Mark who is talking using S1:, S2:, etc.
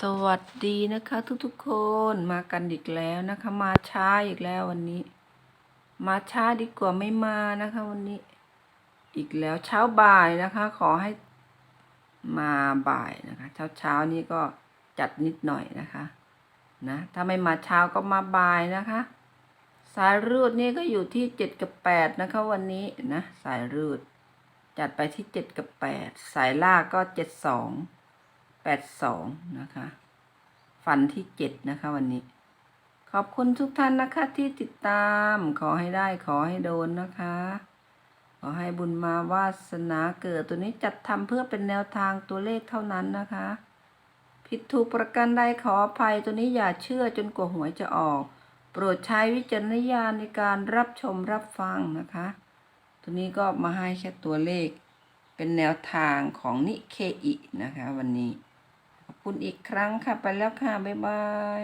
S1: สวัสดีนะคะ ทุกๆคนมากันอีกแล้วนะคะ มาช้าอีกแล้ววันนี้ มาช้าดีกว่าไม่มานะคะ วันนี้ อีกแล้วเช้าบ่ายนะคะ ขอให้มาบ่ายนะคะ เช้าเช้านี้ก็จัดนิดหน่อยนะคะนะถ้าไม่มาเช้าก็มาบ่ายนะคะ สายรูดนี่ก็อยู่ที่เจ็ดกับแปดนะคะ วันนี้นะสายรูด จัดไปที่เจ็ดกับแปดสายลากก็เจ็ดสอง ดสองนะคะฟันที่เจ็ดนะคะวันนี้ ขอบคุณทุกท่านนะคะที่ติดตามขอให้ได้ขอให้โดนนะคะ ขอให้บุญมาวาสนาเกิดตัวนี้จัดทำเพื่อเป็นแนวทางตัวเลขเท่านั้นนะคะ ผิดถูกประกันใดขออภัยตัวนี้อย่าเชื่อจนกว่าหวยจะออก โปรดใช้วิจารณญาณในการรับชมรับฟังนะคะ ตัวนี้ก็มาให้แค่ตัวเลขเป็นแนวทางของนิเคอินะคะวันนี้ คุณอีกครั้งค่ะ ไปแล้วค่ะ บ๊ายบาย